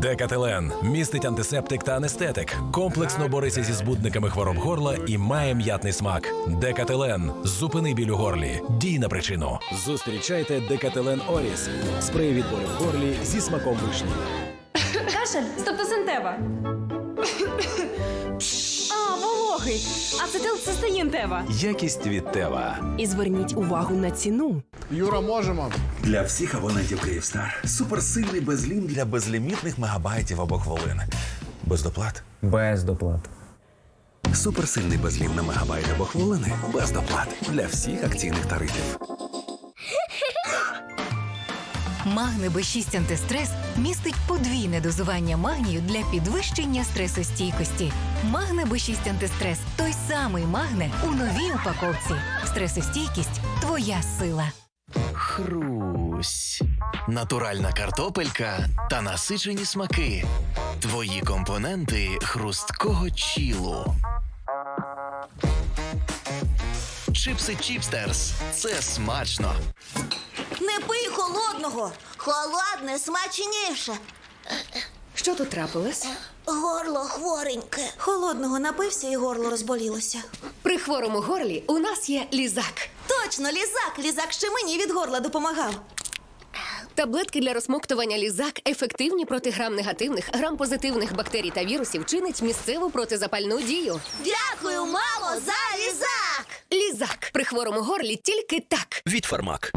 Декателен містить антисептик та анестетик, комплексно бореться зі збудниками хвороб горла і має м'ятний смак. Декателен зупини біль у горлі. Дій на причину. Зустрічайте Декателен Оріс. Спрей від болю в горлі зі смаком вишні. Кашель, стептосинтева. А, вологий. Ацетилцистеїн тева. Якість від Тева. І зверніть увагу на ціну. Юра, можемо. Для всіх абонентів Київстар суперсильний безлім для безлімітних мегабайтів або хвилин. Без доплат. Без доплат. Суперсильний безлім на мегабайт або хвилини. Без доплат для всіх акційних тарифів. Магне Б6 антистрес містить подвійне дозування магнію для підвищення стресостійкості. Магне Б6 антистрес той самий магне у новій упаковці. Стресостійкість твоя сила. Хрусь. Натуральна картопелька та насичені смаки. Твої компоненти хрусткого чілу. Чипси Чіпстерс. Це смачно. Не пий холодного. Холодне смачніше. Що тут трапилось? Горло хвореньке. Холодного напився і горло розболілося. При хворому горлі у нас є лізак. Точно, лізак. Лізак ще мені від горла допомагав. Таблетки для розмоктування лізак ефективні проти грам-негативних, грам-позитивних бактерій та вірусів чинить місцеву протизапальну дію. Дякую, мамо, за лізак. Лізак при хворому горлі тільки так. Від фармак.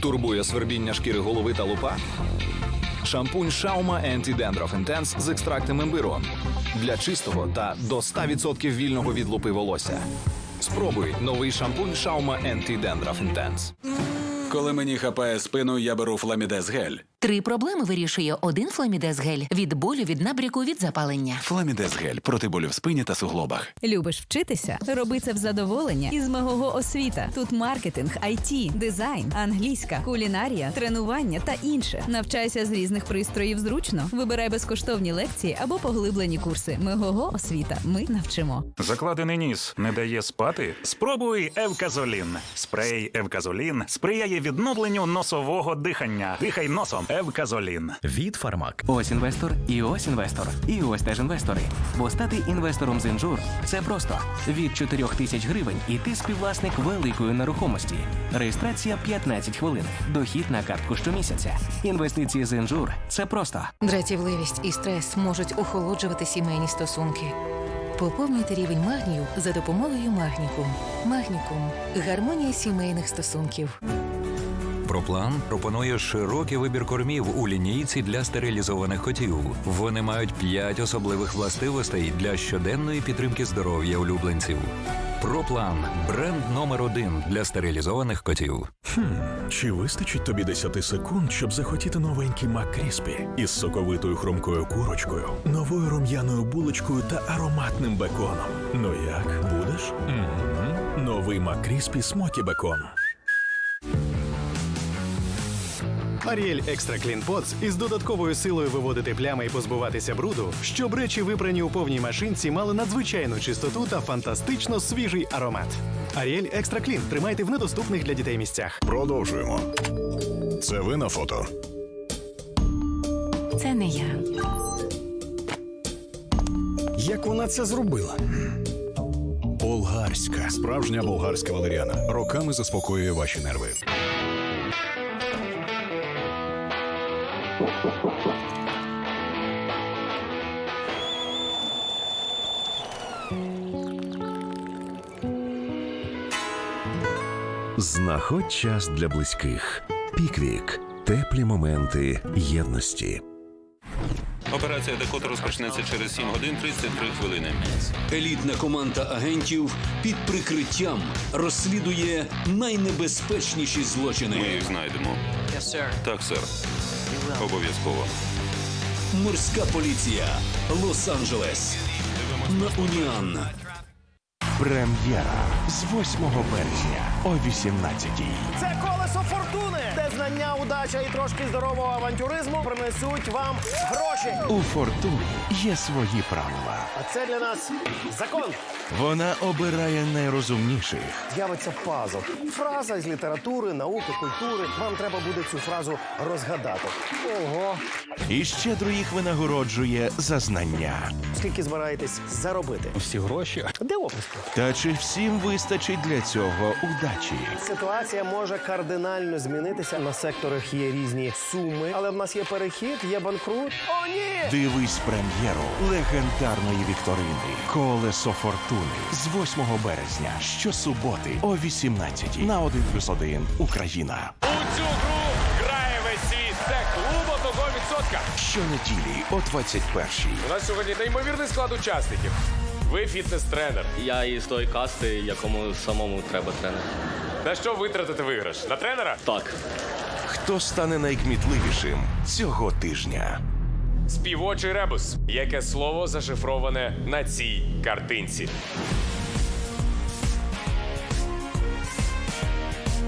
Турбує свербіння шкіри голови та лупа? Шампунь Шаума Anti-Dandruff Intense з екстрактом імбиру для чистого та до 100% вільного від лупи волосся. Спробуй новий шампунь Шаума Anti-Dandruff Intense. Коли мені хапає спину, я беру фламідес гель. Три проблеми вирішує один фламідез гель від болю, від набряку, від запалення. Фламідез гель проти болю в спині та суглобах. Любиш вчитися? Роби це в задоволення із мого освіта. Тут маркетинг, IT, дизайн, англійська, кулінарія, тренування та інше. Навчайся з різних пристроїв зручно. Вибирай безкоштовні лекції або поглиблені курси. Мого освіта. Ми навчимо. Закладений ніс не дає спати? Спробуй Евказолін. Спрей Евказолін сприяє відновленню носового дихання. Дихай носом. Евказолін. Від Фармак. Ось інвестор, і ось інвестор, і ось теж інвестори. Бо стати інвестором з інжур це просто від 4 тисяч гривень і ти співвласник великої нерухомості. Реєстрація 15 хвилин. Дохід на картку щомісяця. Інвестиції з інжур це просто. Дратівливість і стрес можуть охолоджувати сімейні стосунки. Поповнюйте рівень магнію за допомогою магнікум. Магнікум гармонія сімейних стосунків. Проплан пропонує широкий вибір кормів у лінійці для стерилізованих котів. Вони мають п'ять особливих властивостей для щоденної підтримки здоров'я улюбленців. Проплан бренд номер один для стерилізованих котів. Чи вистачить тобі 10 секунд, щоб захотіти новенький Маккріспі із соковитою хрумкою курочкою, новою рум'яною булочкою та ароматним беконом? Ну як будеш? Угу. Новий Маккріспі Смокі Бекон. Аріель Екстра Клін Потс із додатковою силою виводити плями і позбуватися бруду, щоб речі, випрані у повній машинці, мали надзвичайну чистоту та фантастично свіжий аромат. Аріель Екстра Клін тримайте в недоступних для дітей місцях. Продовжуємо. Це ви на фото. Це не я. Як вона це зробила? Болгарська. Справжня болгарська валеріана. Роками заспокоює ваші нерви. Знаходь час для близьких. Піквік. Теплі моменти єдності. Операція Декота розпочнеться через 7 годин 33 хвилини. Елітна команда агентів під прикриттям розслідує найнебезпечніші злочини. Ми їх знайдемо. Так, сер. Обов'язково. Морська поліція. Лос-Анджелес. На Уніан. Прем'єра з 8 березня о 18-й. Знання, удача і трошки здорового авантюризму принесуть вам гроші. У фортуні є свої правила. А це для нас закон. Вона обирає найрозумніших. З'явиться пазл. Фраза з літератури, науки, культури. Вам треба буде цю фразу розгадати. Ого. і щедро їх винагороджує за знання. Скільки збираєтесь заробити? Всі гроші. Де описки? Та чи всім вистачить для цього удачі? Ситуація може кардинально змінитися. На секторах є різні суми, але в нас є перехід, є банкрут. О, ні! Дивись прем'єру легендарної вікторини Колесо фортуни з 8 березня щосуботи о 18 на 1+,1 Україна. У цю гру грає весь світ. Це клуб одного відсотка. Щонеділі о 21-й. У нас сьогодні неймовірний склад учасників. Ви фітнес-тренер. Я із той касти, якому самому треба тренер. На що витратити виграш? На тренера? Так. Хто стане найкмітливішим цього тижня? Співочий ребус. Яке слово зашифроване на цій картинці?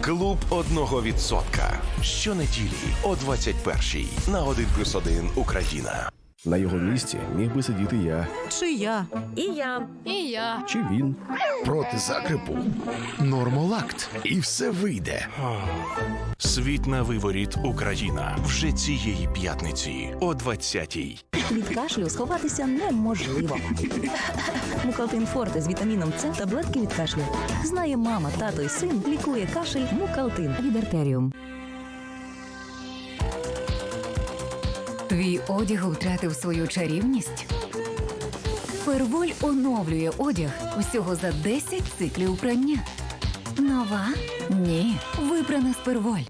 Клуб одного відсотка. Щонеділі о 21-й на 1+,1 Україна. На його місці міг би сидіти я. Чи я? І я. І я. Чи він? Проти закрипу. Нормолакт. І все вийде. Світ на виворіт Україна вже цієї п'ятниці о 20-й. Від кашлю сховатися неможливо. Мукалтин Форте з вітаміном С таблетки від кашлю. Знає мама, тато і син лікує кашель Мукалтин від артеріум. Твій одяг втратив свою чарівність? Перволь оновлює одяг всього за 10 циклів прання. Нова? Ні. Випрана з перволь.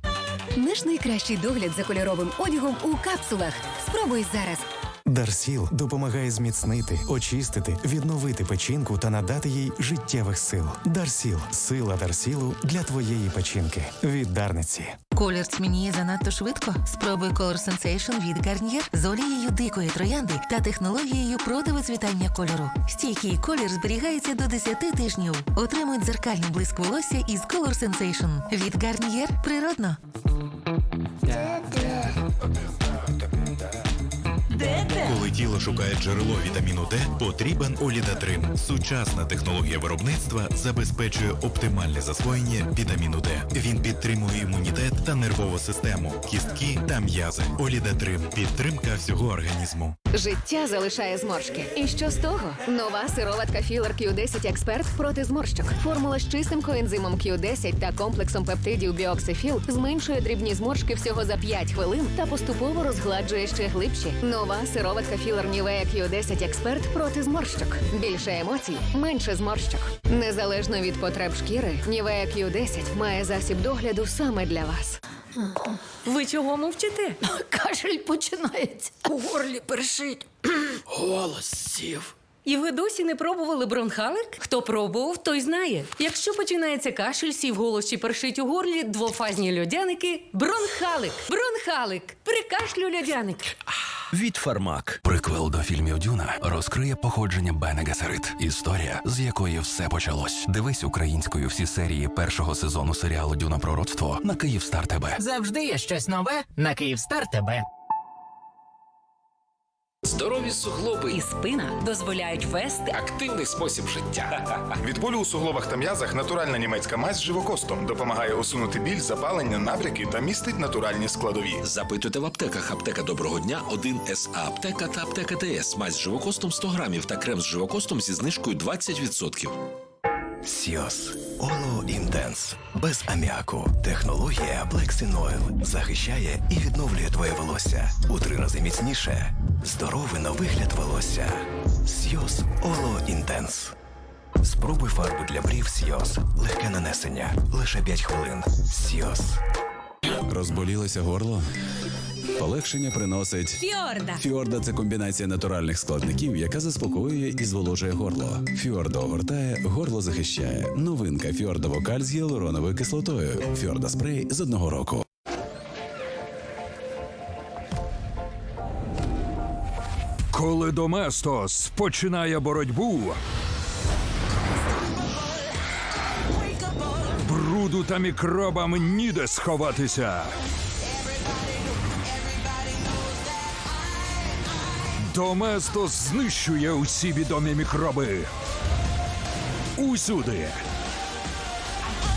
Наш найкращий догляд за кольоровим одягом у капсулах. Спробуй зараз. Дарсіл допомагає зміцнити, очистити, відновити печінку та надати їй життєвих сил. Дарсіл сила Дарсілу для твоєї печінки. Від Дарниці. Колір тьмяніє занадто швидко. Спробуй Color Sensation від Garnier з олією дикої троянди та технологією противицвітання кольору. Стійкий колір зберігається до 10 тижнів. Отримуй дзеркальний блиск волосся із Color Sensation від Garnier природно. Коли тіло шукає джерело вітаміну Д, потрібен Олідатрим. Сучасна технологія виробництва забезпечує оптимальне засвоєння вітаміну Д. Він підтримує імунітет та нервову систему, кістки та м'язи. Олідатрим підтримка всього організму. Життя залишає зморшки. І що з того? Нова сироватка Філер Q10 Експерт проти зморщок. Формула з чистим коензимом Q10 та комплексом пептидів Біоксифіл зменшує дрібні зморшки всього за 5 хвилин та поступово розгладжує ще глибші. Нова сироватка Філер Нівея Q10 Експерт проти зморщок. Більше емоцій, менше зморщок. Незалежно від потреб шкіри, Нівея Q10 має засіб догляду саме для вас. Ви чого мовчите? Кашель починається. У горлі першить. Голос сів. І ви досі не пробували бронхалик? Хто пробував, той знає. Якщо починається кашель, сів голос чи першить у горлі, двофазні льодяники бронхалик. Бронхалик. При кашлю льодяник. Від Фармак. Приквел до фільмів Дюна розкриє походження Бене Гесерит. Історія, з якої все почалось. Дивись українською всі серії першого сезону серіалу Дюна Пророцтво на Київстар ТБ. Завжди є щось нове на Київстар тебе. Здорові суглоби і спина дозволяють вести активний спосіб життя. Від болю у суглобах та м'язах натуральна німецька мазь з живокостом допомагає усунути біль, запалення, набряки та містить натуральні складові. Запитуйте в аптеках. Аптека доброго дня, 1 СА аптека та аптека ТС. Мазь з живокостом 100 грамів та крем з живокостом зі знижкою 20%. Сіос. Оло Інтенс. Без аміаку. Технологія Black Oil захищає і відновлює твоє волосся у три рази міцніше. Здоровий на вигляд волосся. Сіос Оло Інтенс. Спробуй фарбу для брів Сіос. Легке нанесення. Лише 5 хвилин. Сіос. Розболілося горло? Полегшення приносить Фіорда. Фіорда це комбінація натуральних складників, яка заспокоює і зволожує горло. Фіорда огортає, горло захищає. Новинка Фіорда Вокаль з гіалуроновою кислотою. Фіорда спрей з одного року. Коли Доместос починає боротьбу, бруду та мікробам ніде сховатися. Доместос знищує усі відомі мікроби. Усюди.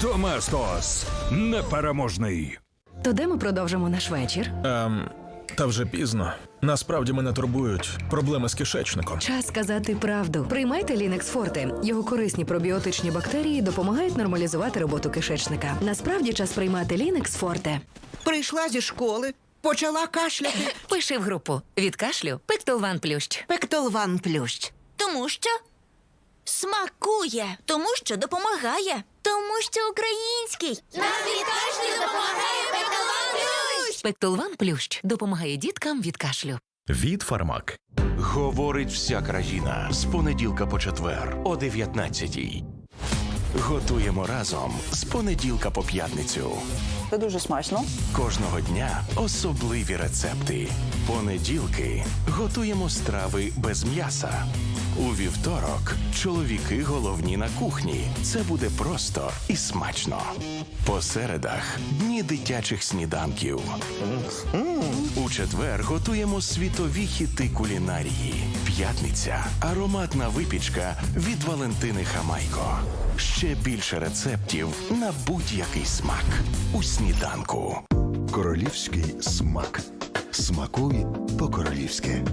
Доместос непереможний. То де ми продовжимо наш вечір? Ем та вже пізно. Насправді мене турбують проблеми з кишечником. Час сказати правду. Приймайте Лінекс Форте. Його корисні пробіотичні бактерії допомагають нормалізувати роботу кишечника. Насправді час приймати Лінекс Форте. Прийшла зі школи, почала кашляти. Пиши в групу від кашлю Пектолван Плющ. Пектолван плющ. Тому що смакує, тому що допомагає, тому що український. Нам від кашлю! Пектолван Плющ допомагає діткам від кашлю. Від фармак. Говорить вся країна з понеділка по четвер о 19-й. Готуємо разом з понеділка по п'ятницю. Це дуже смачно. Кожного дня особливі рецепти. Понеділки готуємо страви без м'яса. У вівторок чоловіки головні на кухні. Це буде просто і смачно. По середах дні дитячих сніданків. У четвер готуємо світові хіти кулінарії. П'ятниця ароматна випічка від Валентини Хамайко. Ще більше рецептів на будь-який смак у сніданку. Королівський смак. Смакуй по-королівськи.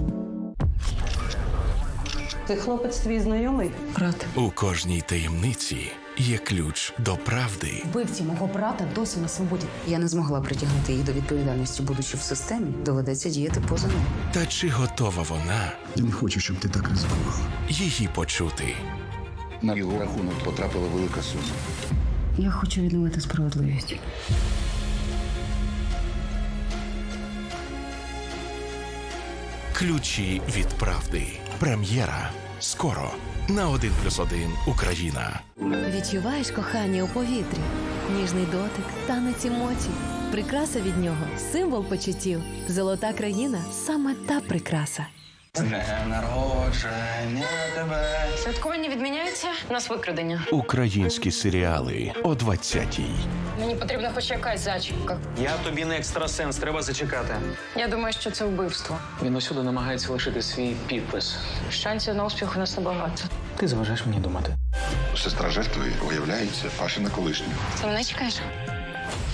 Ти хлопець твій знайомий? Брат. У кожній таємниці є ключ до правди. Вбивці мого брата досі на свободі. Я не змогла притягнути їх до відповідальності, будучи в системі, доведеться діяти поза ним. Та чи готова вона Я не хочу, щоб ти так ризикувала. її почути? На його рахунок потрапила велика сума. Я хочу відновити справедливість. Ключі від правди. Прем'єра. Скоро на 1 плюс 1 Україна. Відчуваєш кохання у повітрі, ніжний дотик, танець емоцій. Прикраса від нього символ почуттів. Золота країна саме та прикраса. Народження тебе. Святкування відміняється. У нас викрадення. Українські серіали о 20-й. Мені потрібна хоч якась зачіпка. Я тобі не екстрасенс, треба зачекати. Я думаю, що це вбивство. Він усюди намагається лишити свій підпис. Шансів на успіх у нас небагато. Ти заважаєш мені думати. Сестра жертви виявляється Пашина колишня. Ти мене чекаєш?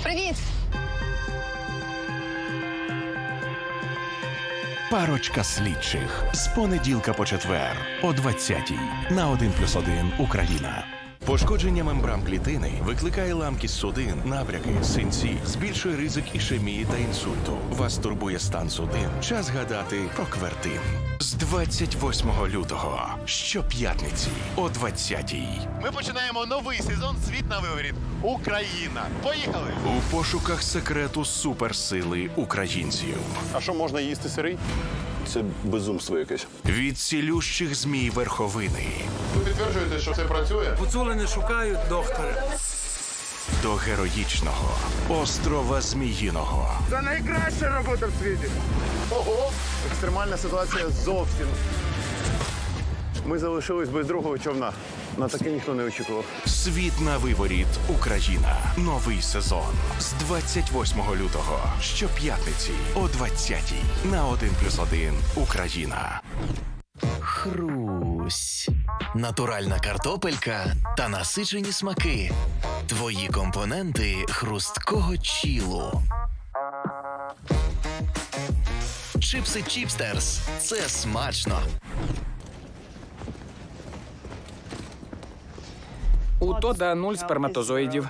Привіт! Парочка слідчих з понеділка по четвер о 20-й на 1 плюс 1 Україна. Пошкодження мембран клітини викликає ламкість судин, набряки, синці, збільшує ризик ішемії та інсульту. Вас турбує стан судин. Час гадати про квертин. З 28 лютого щоп'ятниці о 20-й. Ми починаємо новий сезон Світ на виворіт. Україна. Поїхали! У пошуках секрету суперсили українців. А що можна їсти сирий? Це безумство якесь. Від цілющих змій верховини Ви підтверджуєте, що це працює? Гуцули не шукають доктора. до героїчного острова Зміїного. Це найкраща робота в світі. Ого! Екстремальна ситуація зовсім. Ми залишились без другого човна. На таке ніхто не очікував. Світ на виворіт Україна. Новий сезон з 28 лютого. Щоп'ятниці о 20-й на 1 плюс 1 Україна. Хрусь. Натуральна картопелька та насичені смаки. Твої компоненти хрусткого чілу. Чипси Чіпстерс. Це смачно. У Тода нуль сперматозоїдів.